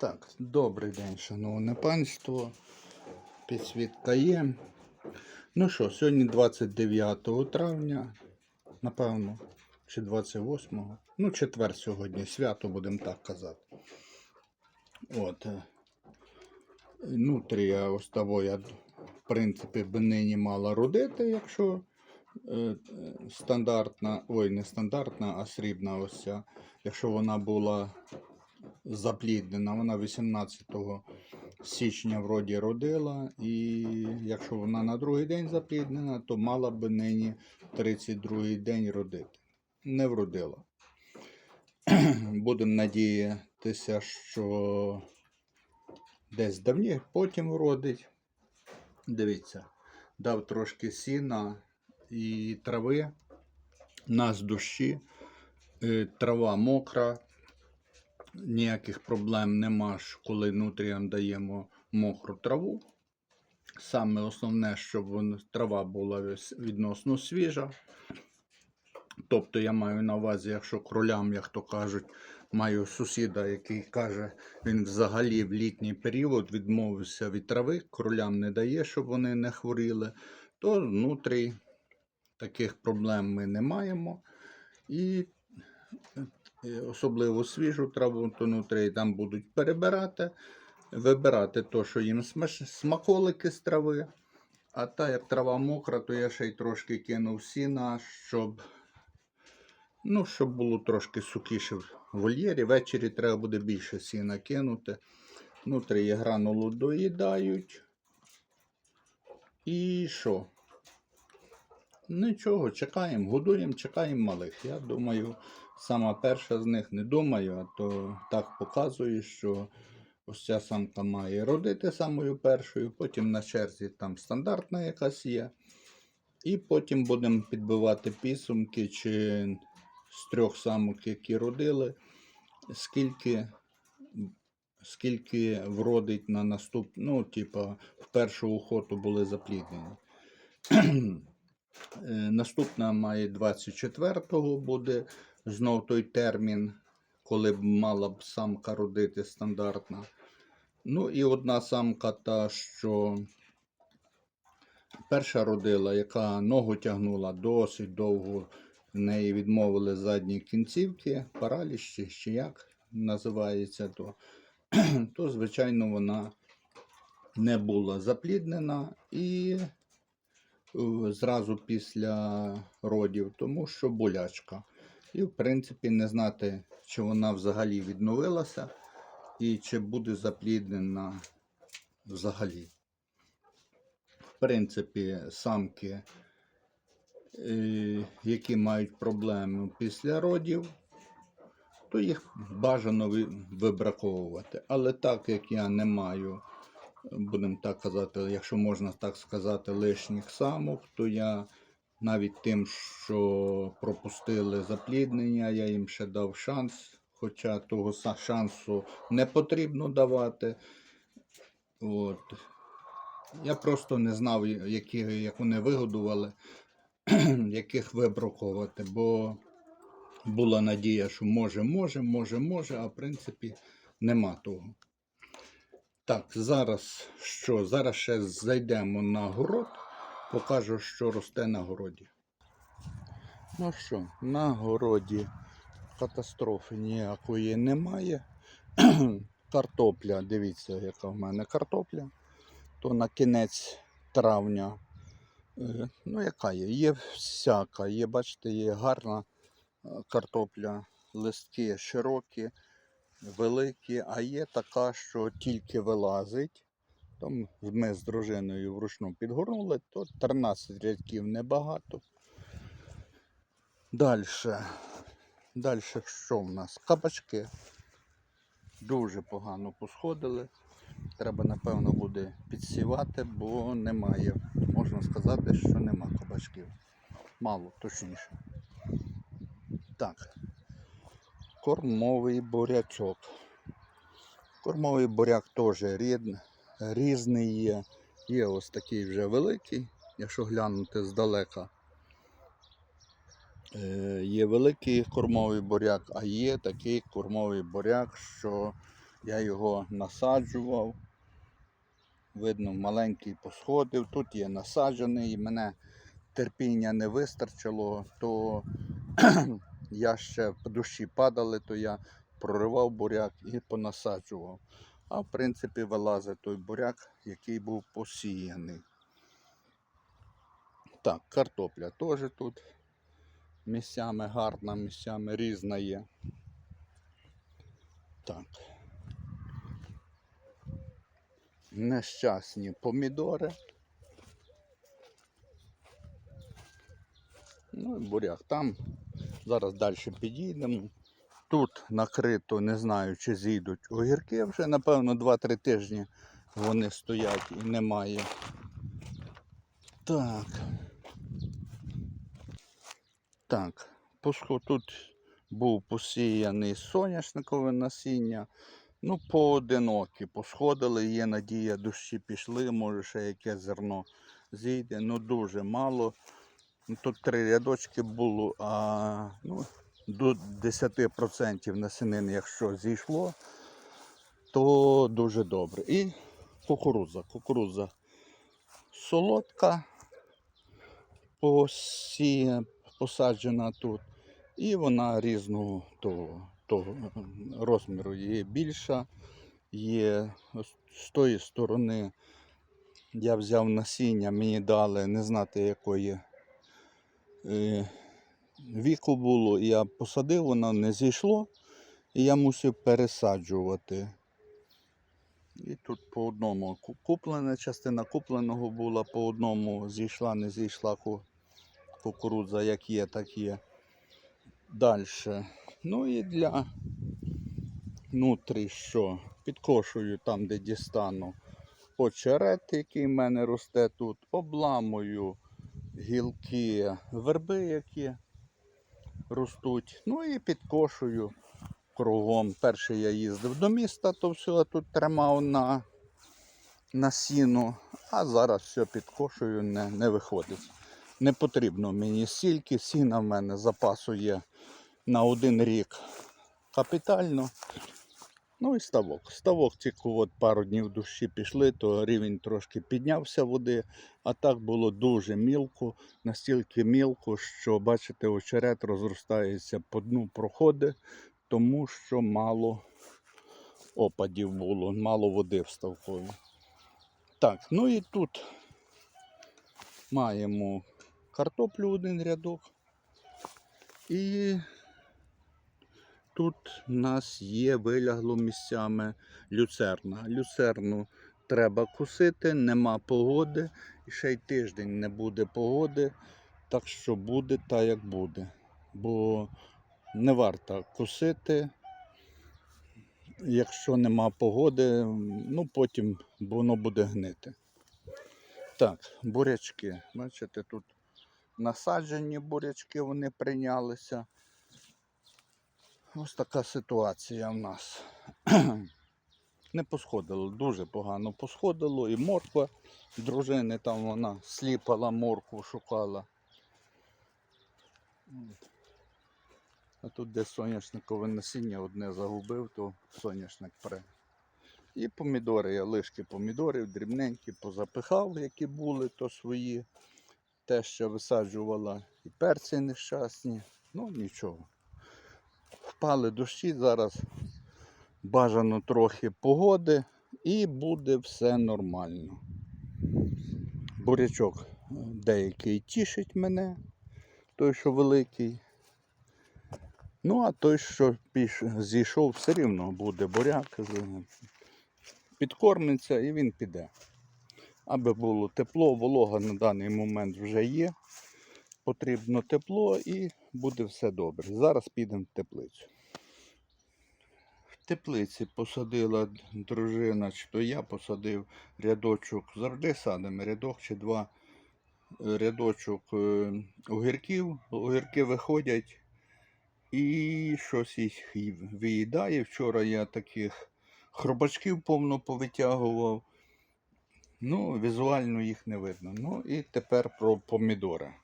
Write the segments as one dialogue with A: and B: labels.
A: Так, добрий день, шановне панство. Підсвітка є. Ну що, сьогодні 29 травня, напевно, чи 28. Ну, четвер сьогодні, свято, будемо так казати. От. е, Нутрія ось того я, в принципі, би нині мала родити, якщо е, е, стандартна, ой, не стандартна, а срібна ось ця. Якщо вона була запліднена. Вона 18 січня вроді родила, і якщо вона на другий день запліднена, то мала би нині 32 й день родити. Не вродила. Будемо надіятися, що десь давні потім вродить. Дивіться, дав трошки сіна і трави. Нас дощі, е, трава мокра, ніяких проблем нема, коли нутріям даємо мокру траву. Саме основне, щоб трава була відносно свіжа. Тобто я маю на увазі, якщо кролям, як то кажуть, маю сусіда, який каже, він взагалі в літній період відмовився від трави, кролям не дає, щоб вони не хворіли, то внутрі таких проблем ми не маємо. І особливо свіжу траву, то внутрі там будуть перебирати, вибирати то, що їм смаколики з трави. А та як трава мокра, то я ще й трошки кинув сіна, щоб, ну, щоб було трошки сухіше в вольєрі. Ввечері треба буде більше сіна кинути. Внутрі є гранулу доїдають. І що? Нічого, чекаємо, годуємо, чекаємо малих. Я думаю, сама перша з них не думаю, а то так показує, що ось ця самка має родити самою першою, потім на черзі там стандартна якась є. І потім будемо підбивати підсумки, чи з трьох самок, які родили, скільки, скільки вродить на наступну, ну, типа, в першу охоту були запліднені. Е, Наступна має 24-го буде знов той термін, коли б мала б самка родити стандартна. Ну і одна самка та, що перша родила, яка ногу тягнула досить довго, в неї відмовили задні кінцівки, параліч чи як називається, то, то звичайно вона не була запліднена і е, зразу після родів, тому що болячка. І, в принципі, не знати, чи вона взагалі відновилася і чи буде запліднена взагалі. В принципі, самки, е, які мають проблеми після родів, то їх бажано вибраковувати. Але так як я не маю будемо так казати, якщо можна так сказати, лишніх самок, то я навіть тим, що пропустили запліднення, я їм ще дав шанс, хоча того шансу не потрібно давати. От. Я просто не знав, які, як вони вигодували, яких вибраковувати, бо була надія, що може, може, може, може, а в принципі нема того. Так, зараз що? Зараз ще зайдемо на город, покажу, що росте на городі. Ну що, на городі катастрофи ніякої немає. Картопля, дивіться, яка в мене картопля. То на кінець травня. е, Ну, яка є? Є всяка. Є, бачите, є гарна е, картопля, листки широкі великі, а є така, що тільки вилазить. Там ми з дружиною вручну підгорнули, то 13 рядків небагато. Далі. Далі що в нас? Кабачки. Дуже погано посходили. Треба, напевно, буде підсівати, бо немає. Можна сказати, що нема кабачків. Мало, точніше. Так, кормовий бурячок. Кормовий буряк теж рід, різний є. Є ось такий вже великий, якщо глянути здалека. Е, є великий кормовий буряк, а є такий кормовий буряк, що Я його насаджував. Видно, маленький посходив. Тут є насаджений, і мене терпіння не вистачило, то я ще по душі падали, то я проривав буряк і понасаджував. А в принципі вилазить той буряк, який був посіяний. Так, картопля теж тут місцями гарна, місцями різна є. Так. Нещасні помідори. Ну і буряк там. Зараз далі підійдемо. Тут накрито, не знаю, чи зійдуть огірки. Вже, напевно, 2-3 тижні вони стоять і немає. Так. Так, посход тут був посіяний соняшникове насіння. Ну, поодинокі посходили, є надія, дощі пішли, може ще яке зерно зійде, ну дуже мало. Ну, Тут три рядочки було, а ну, до 10% насінин, якщо зійшло, то дуже добре. І кукурудза. Кукурудза солодка, посіє, посаджена тут. І вона різного того, того розміру є більша. Є з тої сторони я взяв насіння, мені дали не знати якої е, віку було. Я посадив, воно не зійшло, і я мусив пересаджувати. І тут по одному куплена частина купленого була, по одному зійшла, не зійшла кукурудза, як є, так є. Далі. Ну і для внутрі що? Підкошую там, де дістану очерет, який в мене росте тут, обламую гілки верби, які ростуть. Ну і підкошую кругом. Перший я їздив до міста, то все тут тримав на, на сіну, а зараз все підкошую, не, не виходить. Не потрібно мені стільки, сіна в мене запасу є на один рік капітально. Ну і ставок. Ставок тільки от пару днів дощі пішли, то рівень трошки піднявся води, а так було дуже мілко, настільки мілко, що, бачите, очерет розростається по дну проходи, тому що мало опадів було, мало води в ставкові. Так, ну і тут маємо картоплю один рядок. І тут в нас є вилягло місцями люцерна. Люцерну треба кусити, нема погоди. І ще й тиждень не буде погоди. Так що буде так, як буде. Бо не варто кусити, якщо нема погоди, ну потім воно буде гнити. Так, бурячки. Бачите, тут насаджені бурячки, вони прийнялися. Ось така ситуація в нас. Не посходило, дуже погано посходило. І морква дружини там вона сліпала моркву, шукала. А тут де соняшникове насіння одне загубив, то соняшник пре. І помідори, я лишки помідорів, дрібненькі позапихав, які були, то свої. Те, що висаджувала, і перці нещасні. Ну нічого. Впали дощі, зараз бажано трохи погоди і буде все нормально. Бурячок е, деякий тішить мене, той, що великий. Ну, а той, що піш... зійшов, все рівно буде буряк, підкормиться і він піде. Аби було тепло, волога на даний момент вже є. Потрібно тепло і буде все добре. Зараз підемо в теплицю. В теплиці посадила дружина, чи то я посадив рядочок, завжди садимо рядок чи два е, рядочок е, огірків. Огірки виходять і щось їх виїдає. Вчора я таких хробачків повно повитягував. Ну, візуально їх не видно. Ну і тепер про помідори.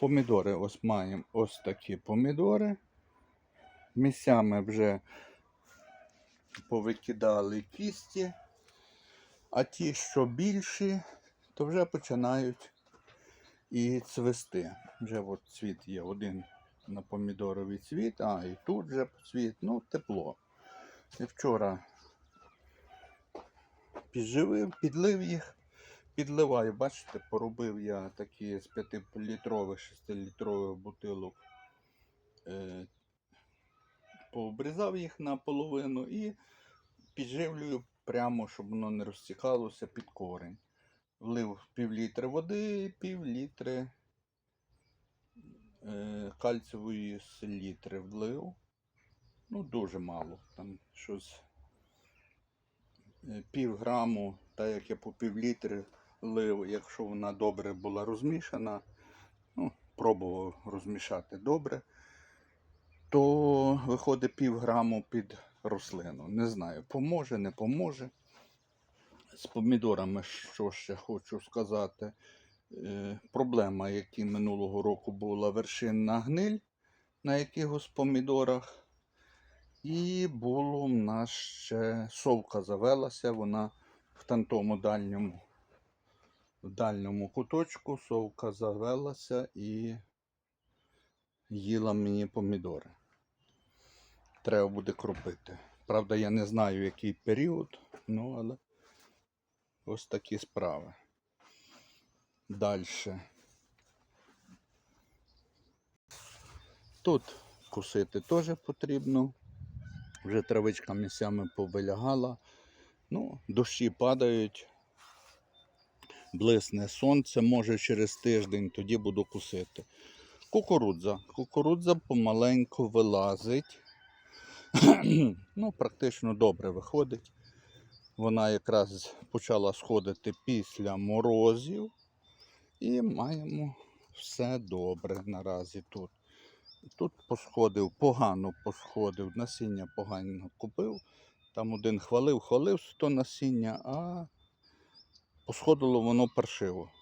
A: Помідори ось маємо ось такі помідори. Місцями вже повикидали кісті, а ті, що більші, то вже починають і цвести. Вже от цвіт є один на помідоровий цвіт, а і тут вже цвіт, ну, тепло. І вчора підживив, підлив їх, підливаю. Бачите, поробив я такі з 5-літрових, 6-літрових бутилок. Е, пообрізав їх наполовину і підживлюю прямо, щоб воно не розтікалося під корень. Влив пів літри води, пів літри е, кальцієвої селітри влив. Ну, дуже мало. Там щось е, пів граму, так як я по пів літри лив, якщо вона добре була розмішана, ну, пробував розмішати добре, то виходить пів граму під рослину. Не знаю, поможе, не поможе. З помідорами, що ще хочу сказати. Е, проблема, яка минулого року була вершинна гниль на якихось помідорах. І було в нас ще совка завелася, вона в тантому дальньому, в дальньому куточку совка завелася і їла мені помідори. Треба буде кропити. Правда, я не знаю, який період, ну але ось такі справи. Далі. Тут косити теж потрібно. Вже травичка місцями повилягала. Ну, дощі падають. Блисне сонце, може через тиждень, тоді буду кусити. Кукурудза. Кукурудза помаленьку вилазить. ну, практично добре виходить. Вона якраз почала сходити після морозів. І маємо все добре наразі тут. Тут посходив, погано посходив, насіння погано купив. Там один хвалив, хвалив то насіння, а посходило воно паршиво.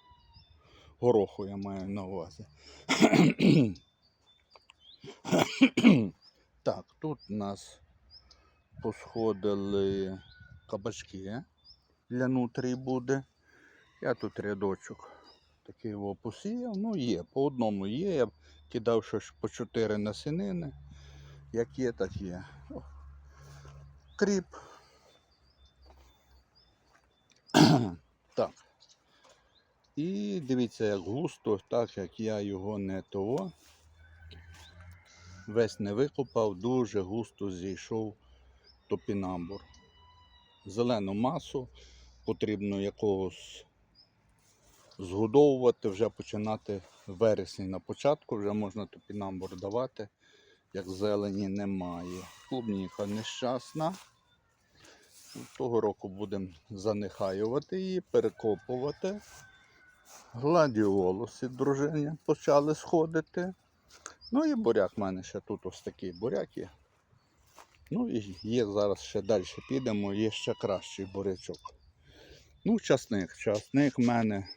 A: Гороху я маю на увазі. так, тут у нас посходили кабачки для нутрій буде. Я тут рядочок такий його посіяв. Ну, є, по одному є. Я кидав щось по 4 насінини. Як є, так є. Кріп. Так. І дивіться, як густо, так як я його не того. Весь не викопав, дуже густо зійшов топінамбур. Зелену масу потрібно якогось згодовувати, вже починати в вересні на початку, вже можна топінамбур давати, як зелені немає. Клубніка нещасна. Того року будемо занехаювати її, перекопувати. Гладіолуси дружині почали сходити. Ну і буряк в мене ще тут ось такий буряк є. Ну і є зараз ще далі підемо, є ще кращий бурячок. Ну, часник. Часник в мене,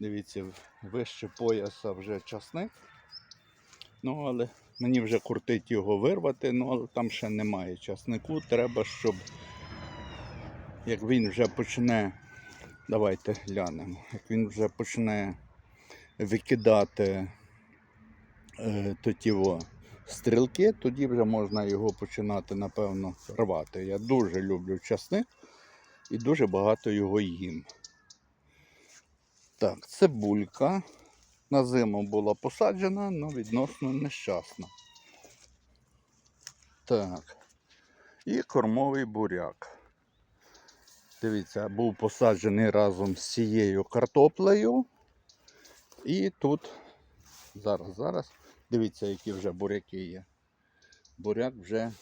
A: дивіться, вище пояса вже часник. Ну, але мені вже куртить його вирвати, ну але там ще немає часнику. Треба, щоб як він вже почне, давайте глянемо, як він вже почне викидати е, то тіво стрілки, тоді вже можна його починати, напевно, рвати. Я дуже люблю часник і дуже багато його їм. Так, цибулька. На зиму була посаджена, але відносно нещасна. Так. І кормовий буряк. Дивіться, був посаджений разом з цією картоплею. І тут, зараз, зараз, дивіться, які вже буряки є. Буряк вже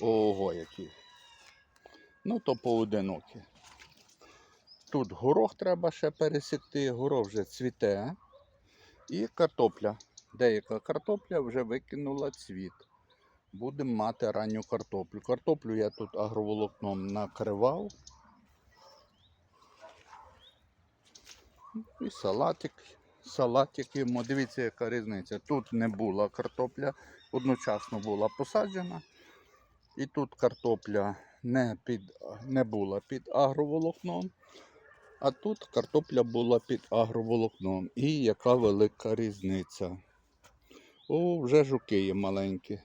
A: ого який. Ну, то поодинокі. Тут горох треба ще пересікти, горох вже цвіте. І картопля. Деяка картопля вже викинула цвіт. Будемо мати ранню картоплю. Картоплю я тут агроволокном накривав. І салатик. Салатик йому. Дивіться, яка різниця. Тут не була картопля, одночасно була посаджена. І тут картопля не, під, не була під агроволокном, а тут картопля була під агроволокном. І яка велика різниця. О, вже жуки є маленькі.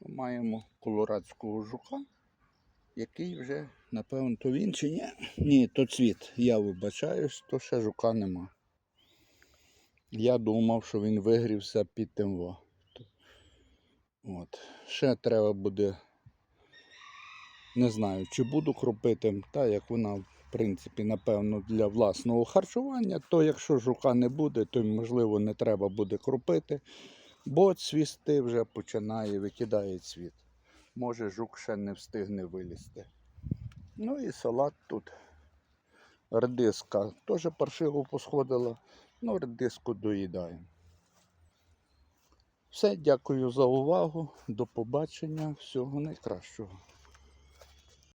A: Маємо колорадського жука, який вже, напевно, то він чи ні? Ні, то цвіт. Я вибачаюсь, то ще жука нема. Я думав, що він вигрівся під ТМВ. От. Ще треба буде. Не знаю, чи буду кропити, та як вона, в принципі, напевно, для власного харчування, то якщо жука не буде, то можливо не треба буде кропити, бо цвісти вже починає, викидає цвіт. Може жук ще не встигне вилізти. Ну і салат тут. Редиска теж паршиво посходила, ну редиску доїдаємо. Все, дякую за увагу. До побачення. Всього найкращого.